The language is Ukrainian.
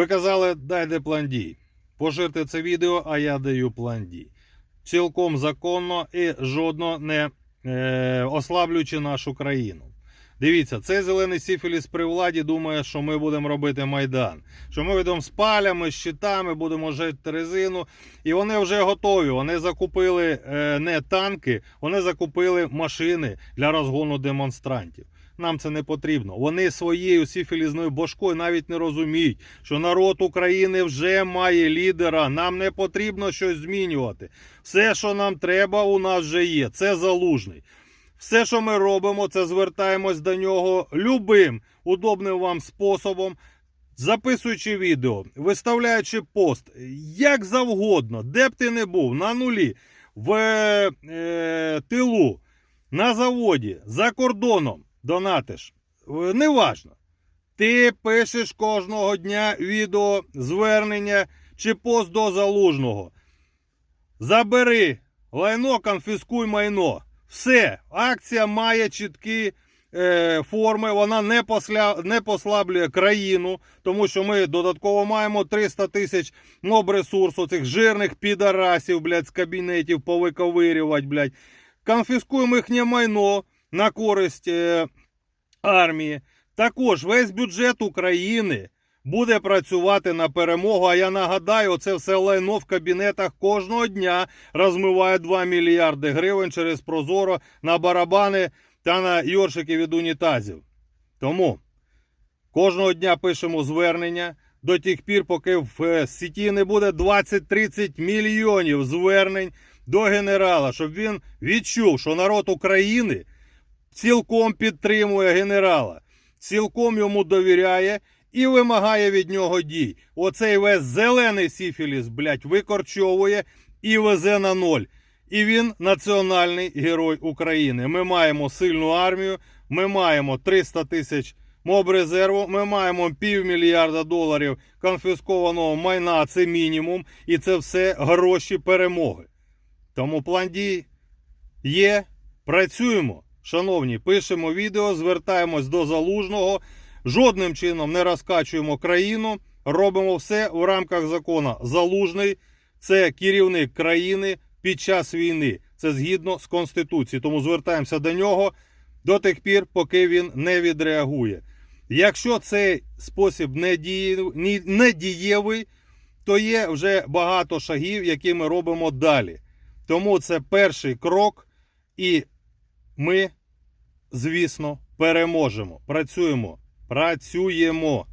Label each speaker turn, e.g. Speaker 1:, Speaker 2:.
Speaker 1: Ви казали, дайте план дій. Поширте це відео, а я даю план дій. Цілком законно і жодно не е, ослаблюючи нашу країну. Дивіться, цей зелений сіфіліс при владі думає, що ми будемо робити майдан. Що ми йдемо з палями, з щитами, будемо жити резину. І вони вже готові. Вони закупили е, не танки, вони закупили машини для розгону демонстрантів. Нам це не потрібно. Вони своєю сіфілізною башкою навіть не розуміють, що народ України вже має лідера. Нам не потрібно щось змінювати. Все, що нам треба, у нас вже є. Це залужний. Все, що ми робимо, це звертаємось до нього любим удобним вам способом, записуючи відео, виставляючи пост, як завгодно, де б ти не був, на нулі, в е, тилу, на заводі, за кордоном донатиш. Е, Неважно. Ти пишеш кожного дня відео, звернення чи пост до залужного. Забери лайно, конфіскуй майно. Все, акція має чіткі е, форми, вона не, посля, не послаблює країну, тому що ми додатково маємо 300 тисяч моб-ресурсу, цих жирних підарасів, блядь, з кабінетів повиковирювати, блядь. Конфіскуємо їхнє майно на користь е, армії. Також весь бюджет України буде працювати на перемогу. А я нагадаю, це все лайно в кабінетах кожного дня розмиває 2 мільярди гривень через Прозоро на барабани та на йоршики від унітазів. Тому кожного дня пишемо звернення до тих пір, поки в е, сіті не буде 20-30 мільйонів звернень до генерала, щоб він відчув, що народ України цілком підтримує генерала, цілком йому довіряє і вимагає від нього дій. Оцей весь зелений сіфіліс, блядь, викорчовує і везе на ноль. І він національний герой України. Ми маємо сильну армію, ми маємо 300 тисяч мобрезерву, ми маємо півмільярда доларів конфіскованого майна, це мінімум, і це все гроші перемоги. Тому план дій є. Працюємо. Шановні, пишемо відео, звертаємось до залужного. Жодним чином не розкачуємо країну. Робимо все в рамках закону. Залужний це керівник країни під час війни. Це згідно з Конституцією. Тому звертаємося до нього до тих пір, поки він не відреагує. Якщо цей спосіб не дієвий, то є вже багато шагів, які ми робимо далі. Тому це перший крок, і ми, звісно, переможемо. Працюємо. Працюємо.